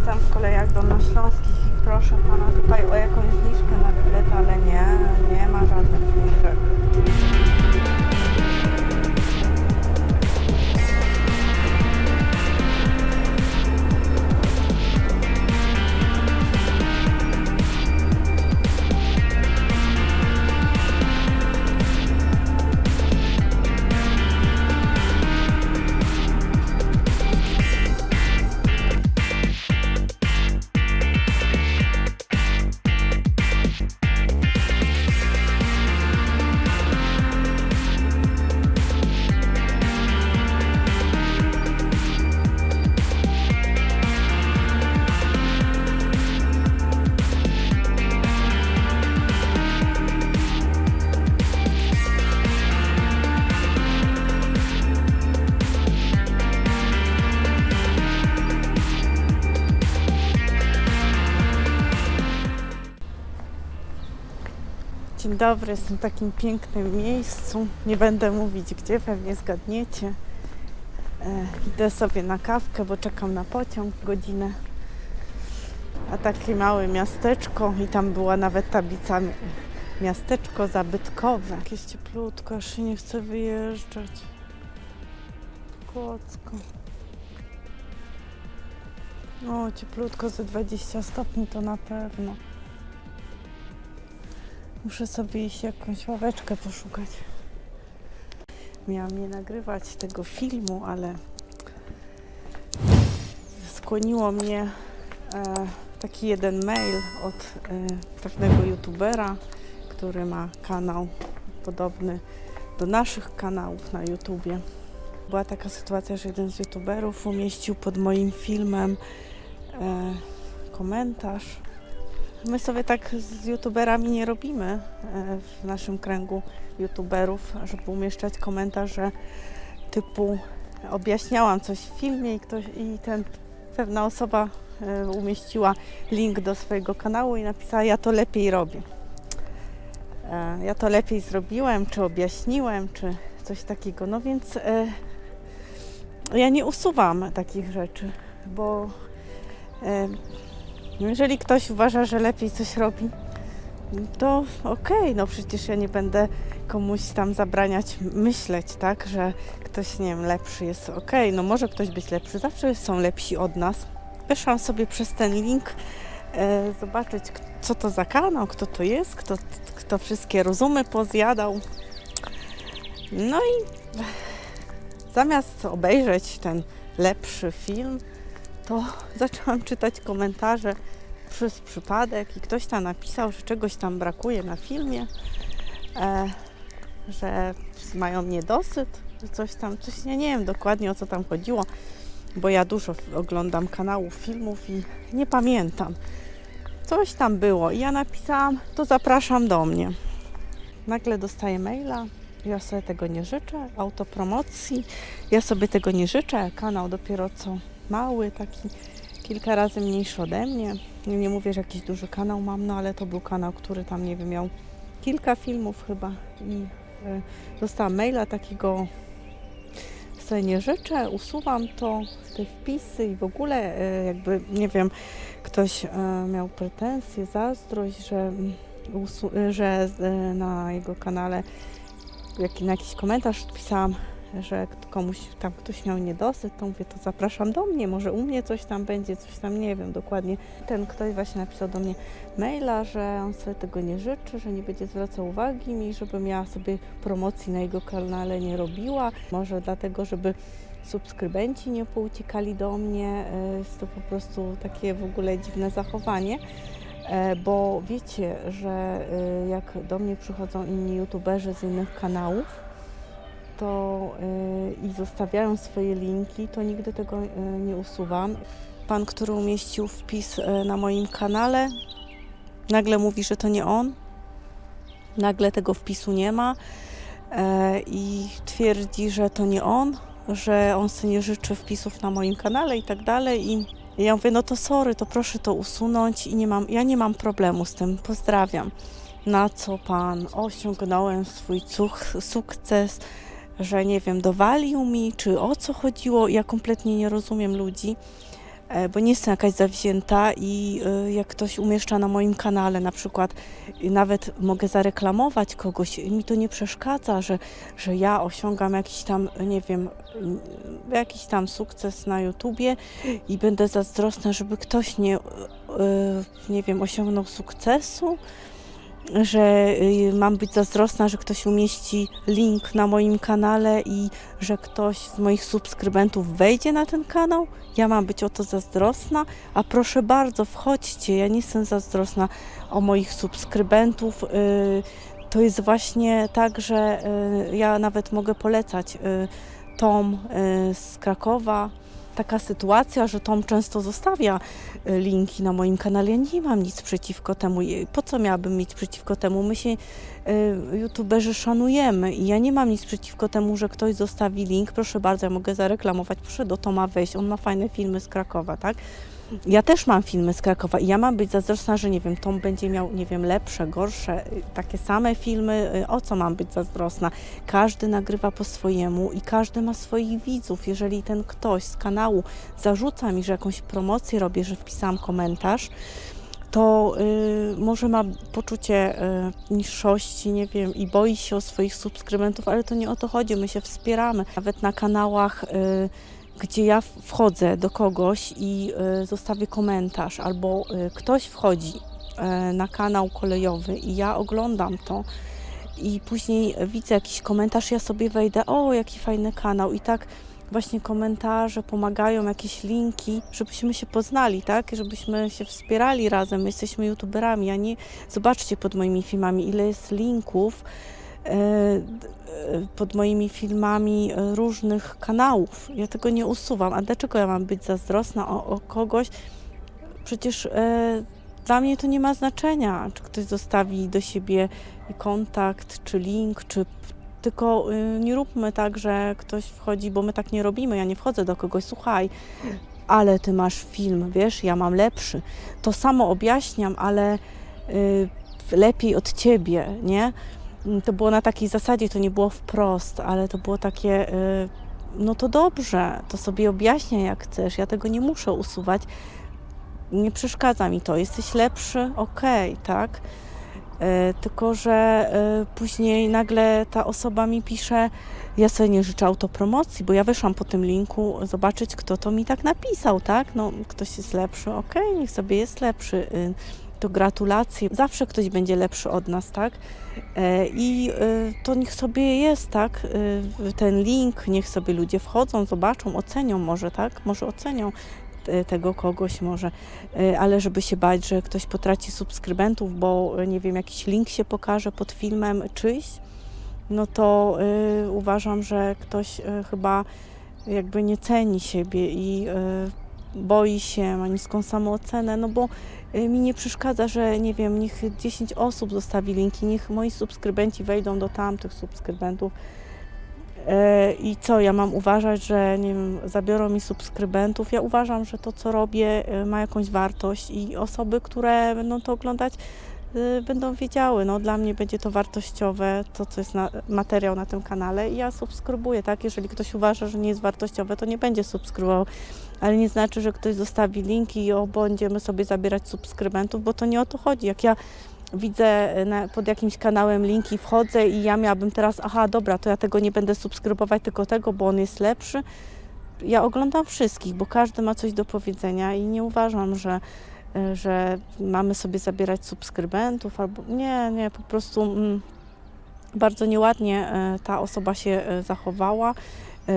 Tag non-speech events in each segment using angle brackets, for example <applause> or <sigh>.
Jestem w kolejach dolnośląskich i proszę pana tutaj o jakąś zniżkę na bilet, ale nie, nie ma żadnych zniżek. Dzień dobry, jestem w takim pięknym miejscu. Nie będę mówić gdzie, pewnie zgadniecie. E, idę sobie na kawkę, bo czekam na pociąg godzinę. A takie małe miasteczko i tam była nawet tablica mi- miasteczko zabytkowe. Jakieś cieplutko, aż się nie chce wyjeżdżać. Kłodzko. O, cieplutko ze 20 stopni to na pewno. Muszę sobie iść jakąś ławeczkę poszukać. Miałam nie nagrywać tego filmu, ale skłoniło mnie e, taki jeden mail od e, pewnego youtubera, który ma kanał podobny do naszych kanałów na YouTubie. Była taka sytuacja, że jeden z youtuberów umieścił pod moim filmem e, komentarz, My sobie tak z youtuberami nie robimy e, w naszym kręgu youtuberów, żeby umieszczać komentarze typu objaśniałam coś w filmie i ktoś i ten pewna osoba e, umieściła link do swojego kanału i napisała ja to lepiej robię. E, Ja to lepiej zrobiłem, czy objaśniłem, czy coś takiego. No więc ja nie usuwam takich rzeczy, bo jeżeli ktoś uważa, że lepiej coś robi, to okej, no przecież ja nie będę komuś tam zabraniać myśleć, tak, że ktoś, nie wiem, lepszy jest okej, no może ktoś być lepszy, zawsze są lepsi od nas. Weszłam sobie przez ten link e, zobaczyć, co to za kanał, kto to jest, kto, kto wszystkie rozumy pozjadał. No i zamiast obejrzeć ten lepszy film, to <laughs> zaczęłam czytać komentarze przez przypadek i ktoś tam napisał, że czegoś tam brakuje na filmie, e, że mają niedosyt, że coś tam, coś, ja nie wiem dokładnie o co tam chodziło, bo ja dużo oglądam kanałów, filmów i nie pamiętam. Coś tam było i ja napisałam, to zapraszam do mnie. Nagle dostaję maila, ja sobie tego nie życzę, autopromocji, ja sobie tego nie życzę, kanał dopiero co mały, taki kilka razy mniejszy ode mnie. Nie, nie mówię, że jakiś duży kanał mam, no ale to był kanał, który tam, nie wiem, miał kilka filmów chyba i e, dostałam maila takiego sobie nie życzę, usuwam to, te wpisy i w ogóle e, jakby, nie wiem, ktoś e, miał pretensje, zazdrość, że, e, że e, na jego kanale jak, na jakiś komentarz pisałam, że komuś tam ktoś miał niedosyt, to mówię, to zapraszam do mnie, może u mnie coś tam będzie, coś tam nie wiem dokładnie. Ten ktoś właśnie napisał do mnie maila, że on sobie tego nie życzy, że nie będzie zwracał uwagi mi, żebym ja sobie promocji na jego kanale nie robiła. Może dlatego, żeby subskrybenci nie pouciekali do mnie. E, Jest to po prostu takie w ogóle dziwne zachowanie. E, Bo wiecie, że e, jak do mnie przychodzą inni youtuberzy z innych kanałów, to y, i zostawiają swoje linki, to nigdy tego y, nie usuwam. Pan, który umieścił wpis y, na moim kanale, nagle mówi, że to nie on. Nagle tego wpisu nie ma i twierdzi, że to nie on, że on sobie nie życzy wpisów na moim kanale i tak dalej. I ja mówię, no to sorry, to proszę to usunąć i nie mam, ja nie mam problemu z tym, pozdrawiam. Na co pan osiągnąłem swój sukces, że nie wiem, dowalił mi, czy o co chodziło. Ja kompletnie nie rozumiem ludzi, e, bo nie jestem jakaś zawzięta i e, jak ktoś umieszcza na moim kanale na przykład nawet mogę zareklamować kogoś, mi to nie przeszkadza, że, że ja osiągam jakiś tam, nie wiem, mm, jakiś tam sukces na YouTubie i będę zazdrosna, żeby ktoś nie, e, nie wiem, osiągnął sukcesu że y, mam być zazdrosna, że ktoś umieści link na moim kanale i że ktoś z moich subskrybentów wejdzie na ten kanał. Ja mam być o to zazdrosna, a proszę bardzo, wchodźcie. Ja nie jestem zazdrosna o moich subskrybentów. Y, To jest właśnie tak, że y, ja nawet mogę polecać Tom z Krakowa. Taka sytuacja, że Tom często zostawia y, linki na moim kanale. Ja nie mam nic przeciwko temu. Po co miałabym mieć przeciwko temu? My się, y, youtuberzy, szanujemy i ja nie mam nic przeciwko temu, że ktoś zostawi link. Proszę bardzo, ja mogę zareklamować. Proszę do Toma wejść. On ma fajne filmy z Krakowa, tak? Ja też mam filmy z Krakowa i ja mam być zazdrosna, że nie wiem, Tom będzie miał, nie wiem, lepsze, gorsze, y, takie same filmy. Y, O co mam być zazdrosna? Każdy nagrywa po swojemu i każdy ma swoich widzów. Jeżeli ten ktoś z kanału zarzuca mi, że jakąś promocję robię, że wpisałam komentarz, to y, może ma poczucie y, niższości, nie wiem, i boi się o swoich subskrybentów, ale to nie o to chodzi. My się wspieramy. Nawet na kanałach, y, gdzie ja wchodzę do kogoś i y, zostawię komentarz, albo y, ktoś wchodzi y, na kanał kolejowy i ja oglądam to i później widzę jakiś komentarz, ja sobie wejdę, o jaki fajny kanał i tak właśnie komentarze pomagają, jakieś linki, żebyśmy się poznali, tak? Żebyśmy się wspierali razem. My jesteśmy youtuberami, a nie zobaczcie pod moimi filmami, ile jest linków e, e, pod moimi filmami e, różnych kanałów. Ja tego nie usuwam. A dlaczego ja mam być zazdrosna o, o kogoś? Przecież e, dla mnie to nie ma znaczenia, czy ktoś zostawi do siebie kontakt, czy link, czy tylko y, nie róbmy tak, że ktoś wchodzi, bo my tak nie robimy. Ja nie wchodzę do kogoś, słuchaj, ale ty masz film, wiesz, ja mam lepszy. To samo objaśniam, ale y, lepiej od ciebie, nie? Mm, To było na takiej zasadzie, to nie było wprost, ale to było takie, y, no to dobrze, to sobie objaśniaj jak chcesz, ja tego nie muszę usuwać. Nie przeszkadza mi to, jesteś lepszy, okej, tak? E, Tylko, że e, później nagle ta osoba mi pisze, ja sobie nie życzę autopromocji, bo ja wyszłam po tym linku zobaczyć, kto to mi tak napisał, tak? No, ktoś jest lepszy, okej, niech sobie jest lepszy. To gratulacje. Zawsze ktoś będzie lepszy od nas, tak? E, I y, to niech sobie jest, tak? Y, Ten link, niech sobie ludzie wchodzą, zobaczą, ocenią może, tak? Może ocenią te- tego kogoś może. Ale żeby się bać, że ktoś potraci subskrybentów, bo nie wiem, jakiś link się pokaże pod filmem czyjś, no to uważam, że ktoś chyba jakby nie ceni siebie i boi się, ma niską samoocenę, no bo y, mi nie przeszkadza, że nie wiem, niech 10 osób zostawi linki, niech moi subskrybenci wejdą do tamtych subskrybentów. E, I co, ja mam uważać, że nie wiem, zabiorą mi subskrybentów? Ja uważam, że to, co robię, e, ma jakąś wartość i osoby, które będą to oglądać, będą wiedziały, no dla mnie będzie to wartościowe, to co jest na, materiał na tym kanale i ja subskrybuję, tak? Jeżeli ktoś uważa, że nie jest wartościowe, to nie będzie subskrybował, ale nie znaczy, że ktoś zostawi linki i o, będziemy sobie zabierać subskrybentów, bo to nie o to chodzi. Jak ja widzę e, na, pod jakimś kanałem linki, wchodzę i ja miałabym teraz, aha, dobra, to ja tego nie będę subskrybować, tylko tego, bo on jest lepszy. Ja oglądam wszystkich, bo każdy ma coś do powiedzenia i nie uważam, że, że mamy sobie zabierać subskrybentów albo nie, nie, po prostu mm, bardzo nieładnie e, ta osoba się e, zachowała.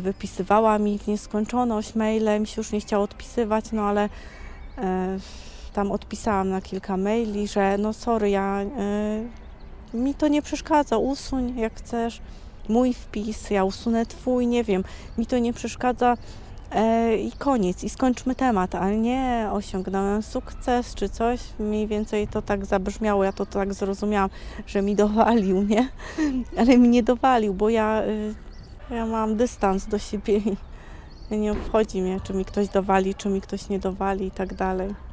Wypisywała mi w nieskończoność maile, mi się już nie chciało odpisywać, no ale tam odpisałam na kilka maili, że no sorry, ja, y, mi to nie przeszkadza, usuń jak chcesz mój wpis, ja usunę twój, nie wiem, mi to nie przeszkadza i koniec, i skończmy temat, ale nie osiągnąłem sukces czy coś, mniej więcej to tak zabrzmiało, ja to tak zrozumiałam, że mi dowalił, nie? <laughs> Ale mi nie dowalił, bo ja, y, ja mam dystans do siebie i nie obchodzi mnie, czy mi ktoś dowali, czy mi ktoś nie dowali i tak dalej.